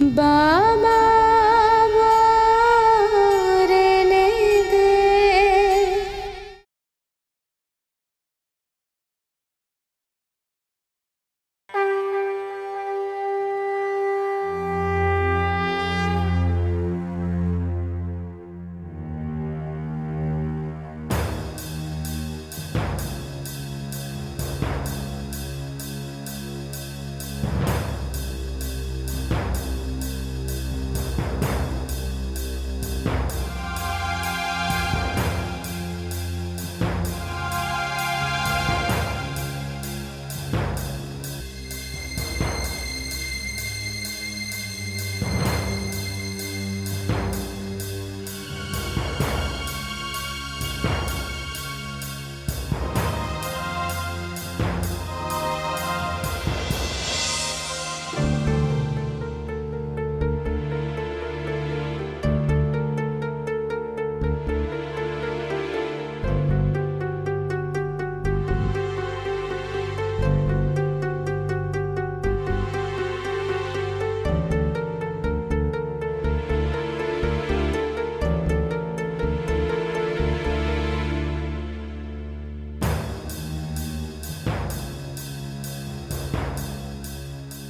বাবা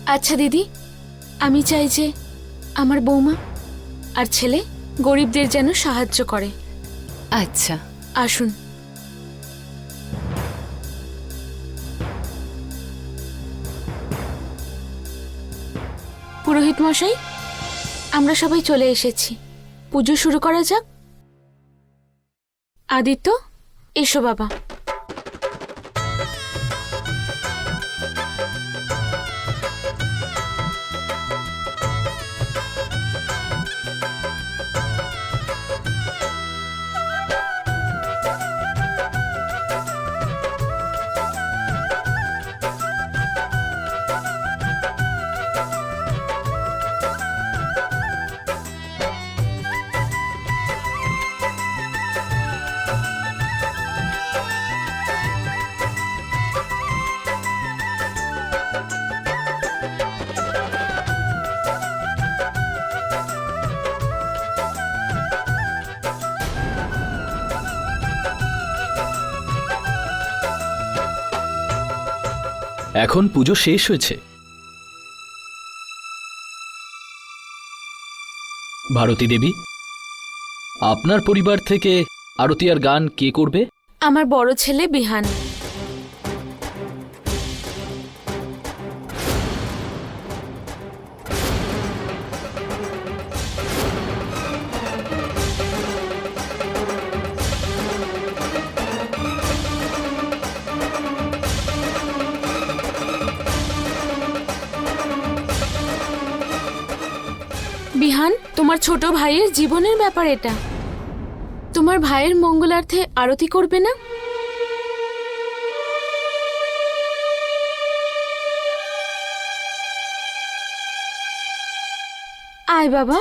আচ্ছা দিদি। আমি চাই যে আমার বৌমা আর ছেলে গরিবদের যেন সাহায্য করে। আচ্ছা। আসুন। পুরোহিত মশাই আমরা সবাই চলে এসেছি। পুজো শুরু করা যাক। আদিত্য এসো বাবা। এখন পুজো শেষ হয়েছে। ভারতী দেবী, আপনার পরিবার থেকে আরতি আর গান কে করবে? আমার বড় ছেলে বিহান। ভাইয়ের জীবনের ব্যাপার এটা। তোমার ভাইয়ের মঙ্গলার্থে আরতি করবে না? আয় বাবা।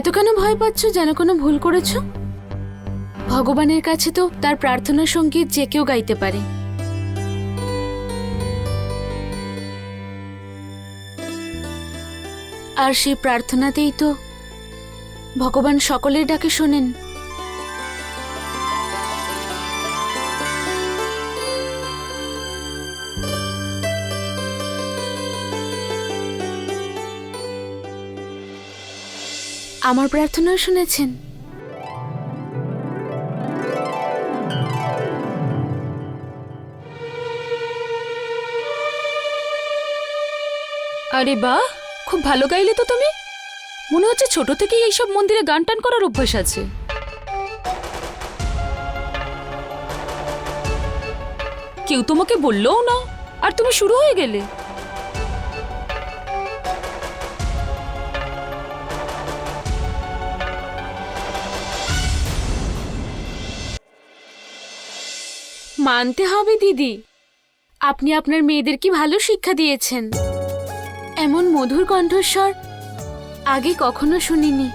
এত কেন ভয় পাচ্ছ? যেন কোনো ভুল করেছ? ভগবানের কাছে তো তার প্রার্থনা সংগীত যে কেউ গাইতে পারে। আর সেই প্রার্থনাতেই তো ভগবান সকলের ডাকে শোনেন। আমার প্রার্থনাও শুনেছেন। আরে বাহ খুব ভালো গাইলে তো তুমি। মনে হচ্ছে ছোট থেকেই এইসব মন্দিরে গান টান করার অভ্যাস আছে। কেউ তোমাকে বললেও না, আর তুমি শুরু হয়ে গেলে। মানতে হবে, দিদি। আপনি আপনার মেয়েদের কি ভালো শিক্ষা দিয়েছেন। এমন মধুর কণ্ঠস্বর আগে কখনো শুনিনি।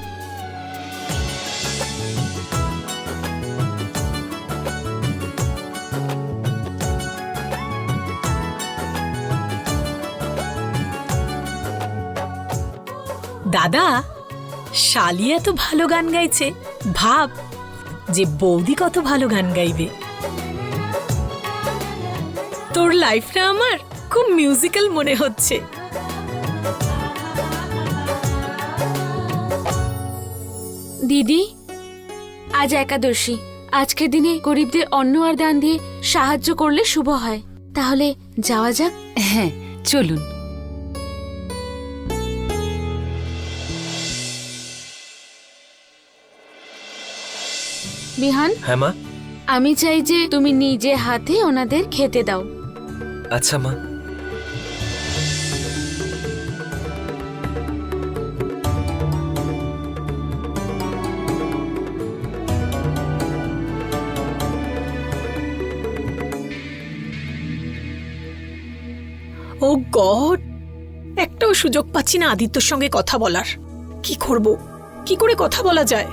দাদা, শালিয়া এত ভালো গান গাইছে। ভাব, যে বৌদি কত ভালো গান গাইবে। তোর লাইফটা আমার খুব মিউজিক্যাল মনে হচ্ছে। দিদি আজ একাদশী। আজকের দিনে গরিবদের অন্ন আর দান দিয়ে সাহায্য করলে শুভ হয়। তাহলে যাওয়া যাক। হ্যাঁ চলুন। বিহান হ্যাঁ মা? আমি চাই যে তুমি নিজে হাতে ওনাদের খেতে দাও। আচ্ছা মা। ও গড, একটাও সুযোগ পাচ্ছি না আদিত্যর সঙ্গে কথা বলার। কি করব? কি করে কথা বলা যায়?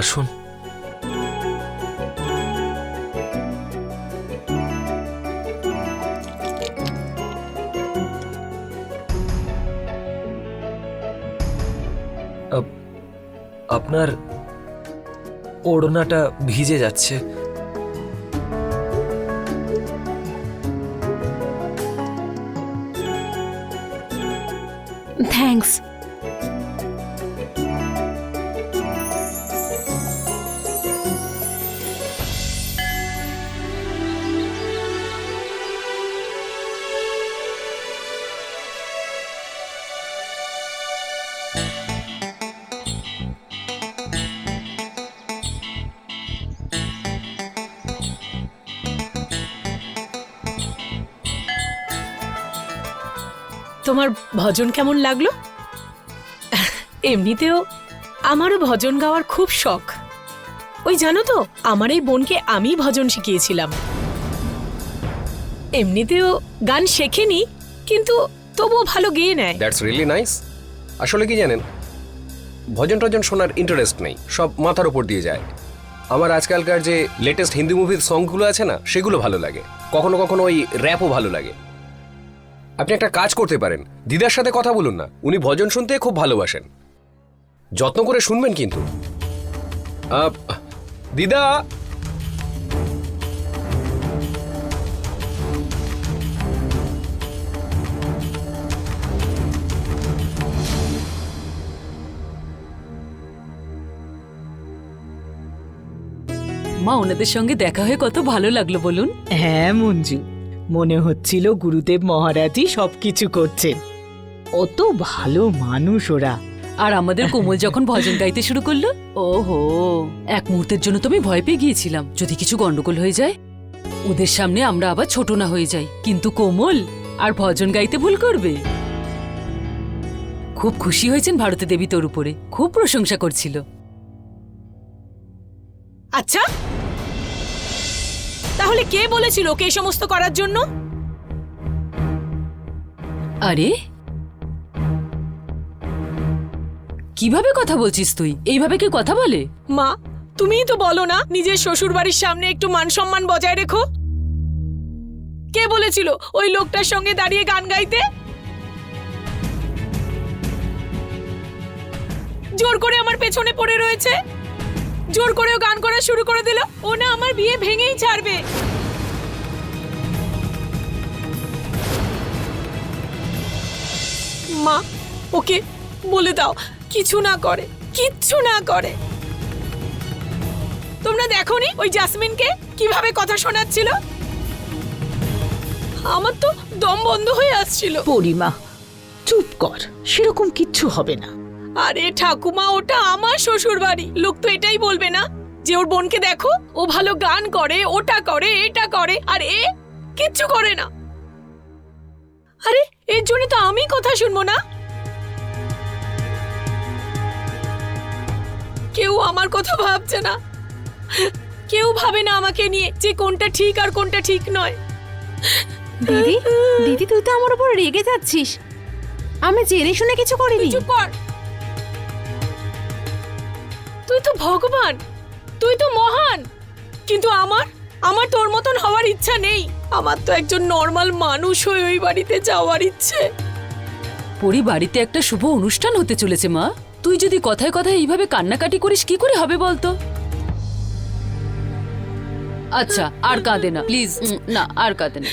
আসুন। আপনার ওড়নাটা ভিজে যাচ্ছে। থ্যাংকস তোমার ভজন কেমন লাগল? এমনিতেও আমারও ভজন গাওয়ার খুব শখ। ওই জানো তো, আমার এই বোনকে আমি ভজন শিখিয়েছিলাম। এমনিতেও গান শেখেনি, কিন্তু তবুও ভালো গেয়ে নেয়। দ্যাটস রিয়েলি নাইস আসলে কি জানেন, ভজন টজন শোনার ইন্টারেস্ট নেই, সব মাথার উপর দিয়ে যায়। আমার আজকালকার যে লেটেস্ট হিন্দি মুভির সংগুলো আছে না, সেগুলো ভালো লাগে। কখনো কখনো ওই র্যাপও ভালো লাগে। আপনি একটা কাজ করতে পারেন। দিদার সাথে কথা বলুন না। উনি ভজন শুনতে খুব ভালোবাসেন। যত্ন করে শুনবেন কিন্তু। আহ, দিদা! মা ওনাদের সঙ্গে দেখা হয়ে কত ভালো লাগল বলুন। হ্যাঁ মঞ্জু। মনে হচ্ছিল গুরুদেব মহারাজই সবকিছু করছেন। অত ভালো মানুষ ওরা। আর আমাদের কোমল যখন ভজন গাইতে শুরু করল ওহো এক মুহূর্তের জন্য তো আমি ভয় পেয়ে গিয়েছিলাম যদি কিছু গন্ডগোল হয়ে যায়। ওদের সামনে আমরা আবার ছোট না হয়ে যাই কিন্তু কোমল আর ভজন গাইতে ভুল করবে। খুব খুশি হয়েছেন ভারতী দেবী তোর উপরে খুব প্রশংসা করছিল। আচ্ছা তাহলে কে বলেছিল ওকে এই সমস্ত করার জন্য? আরে? কীভাবে কথা বলছিস তুই? এইভাবে কি কথা বলে? মা তুমিই তো বলো না নিজের শ্বশুর বাড়ির সামনে একটু মান সম্মান বজায় রেখো। কে বলেছিল ওই লোকটার সঙ্গে দাঁড়িয়ে গান গাইতে? জোর করে আমার পেছনে পড়ে রয়েছে। জোর করেও গান করা শুরু করে দিল। ও না আমার বিয়ে ভেঙেই ছাড়বে। মা, ওকে বলে দাও, কিছু না করে, কিচ্ছু না করে। তোমরা দেখোনি ওই জাসমিনকে কীভাবে কথা শোনাচ্ছিল? আমার তো দম বন্ধ হয়ে আসছিল। পরিমা, চুপ কর, সেরকম কিচ্ছু হবে না। আরে ঠাকুমা ওটা আমার শ্বশুর বাড়ি লোক তো এটাই বলবে না যে ওর বোনকে দেখো ও ভালো গান করে ওটা করে এটা করে আর এ কিচ্ছু করে না। আরে এর জন্য তো আমি কথা শুনব না। কেউ আমার কথা ভাবছে না। কেউ ভাবে না আমাকে নিয়ে যে কোনটা ঠিক আর কোনটা ঠিক নয়। দিদি দিদি তুই তো আমার উপর রেগে যাচ্ছিস। আমি জেনে শুনে কিছু করিনি। চুপ কর। তুই তো ভগবান তুই তো মহান। কিন্তু আমার আমার তোর মতন হওয়ার ইচ্ছা নেই। আমার তো একজন নর্মাল মানুষ হয়ে ওই বাড়িতে যাওয়ার ইচ্ছে। পরি বাড়িতে একটা শুভ অনুষ্ঠান হতে চলেছে মা। তুই যদি কথায় কথায় এইভাবে কান্নাকাটি করিস কি করে হবে বলতো? আচ্ছা আর কাঁদে না প্লিজ। না আর কাঁদে না।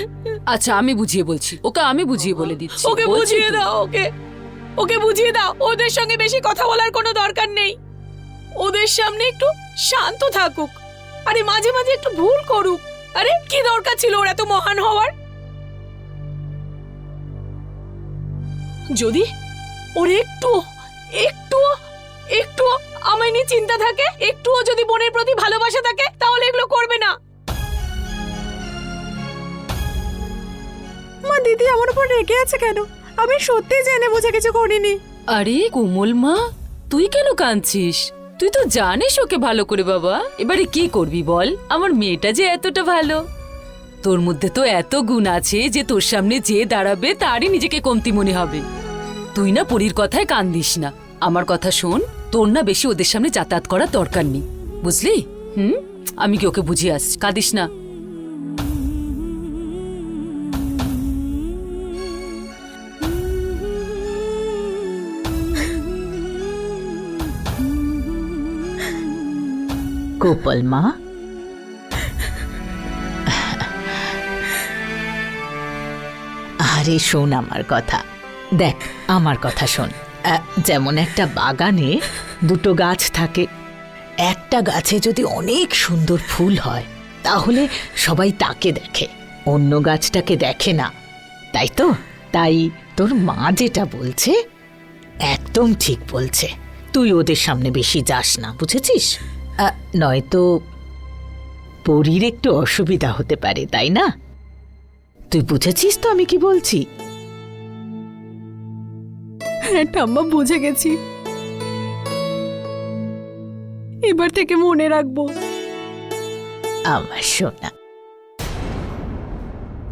আচ্ছা আমি বুঝিয়ে বলছি। ওকে আমি বুঝিয়ে বলে দিচ্ছি। ওকে বুঝিয়ে দাও ওকে। ওকে বুঝিয়ে দাও ওদের সঙ্গে বেশি কথা বলার কোনো দরকার নেই। ওদের সামনে একটু শান্ত থাকুক। আরে মাঝে মাঝে একটু ভুল করুক। আরে কি দরকার ছিল ওর এত মহান হওয়ার? যদি ওর একটু একটু একটু আমায় নিয়ে চিন্তা থাকে একটুও যদি বোনের প্রতি ভালোবাসা থাকে তাহলে এগুলো করবে না। মা দিদি আমার উপর রেগে আছে কেন? আমি সত্যি জেনে বুঝে কিছু করিনি। আরে কোমল মা তুই কেন কাঁদছিস? তুই তো জানিস ওকে ভালো করে, বাবা। এবারে কি করবি বল? আমার মেয়েটা যে এতটা ভালো। তোর মধ্যে তো এত গুণ আছে যে তোর সামনে যে দাঁড়াবে, তারই নিজেকে কমতি মনে হবে। তুই না পরীর কথায় কান দিস না। আমার কথা শোন, তোর না বেশি ওদের সামনে যাতায়াত করার দরকার নেই। বুঝলি? হুম? আমি কি ওকে বুঝিয়ে আসছি? কাঁদিস না। গোপাল মা? আরে শোন আমার কথা। দেখ, আমার কথা শোন। যেমন একটা বাগানে দুটো গাছ থাকে। একটা গাছে যদি অনেক সুন্দর ফুল হয়, তাহলে সবাই তাকে দেখে। অন্য গাছটাকে দেখে না। তাই তো? তাই তোর মা যেটা বলছে, একদম ঠিক বলছে। তুই ওদের সামনে বেশি যাস না, বুঝেছিস? নয়তো পরীর একটু অসুবিধা হতে পারে তাই না? তুই বুঝেছিস তো আমি কি বলছি? হ্যাঁ ঠাম্মা বুঝে গেছি। এবার থেকে মনে রাখব। আমার সোনা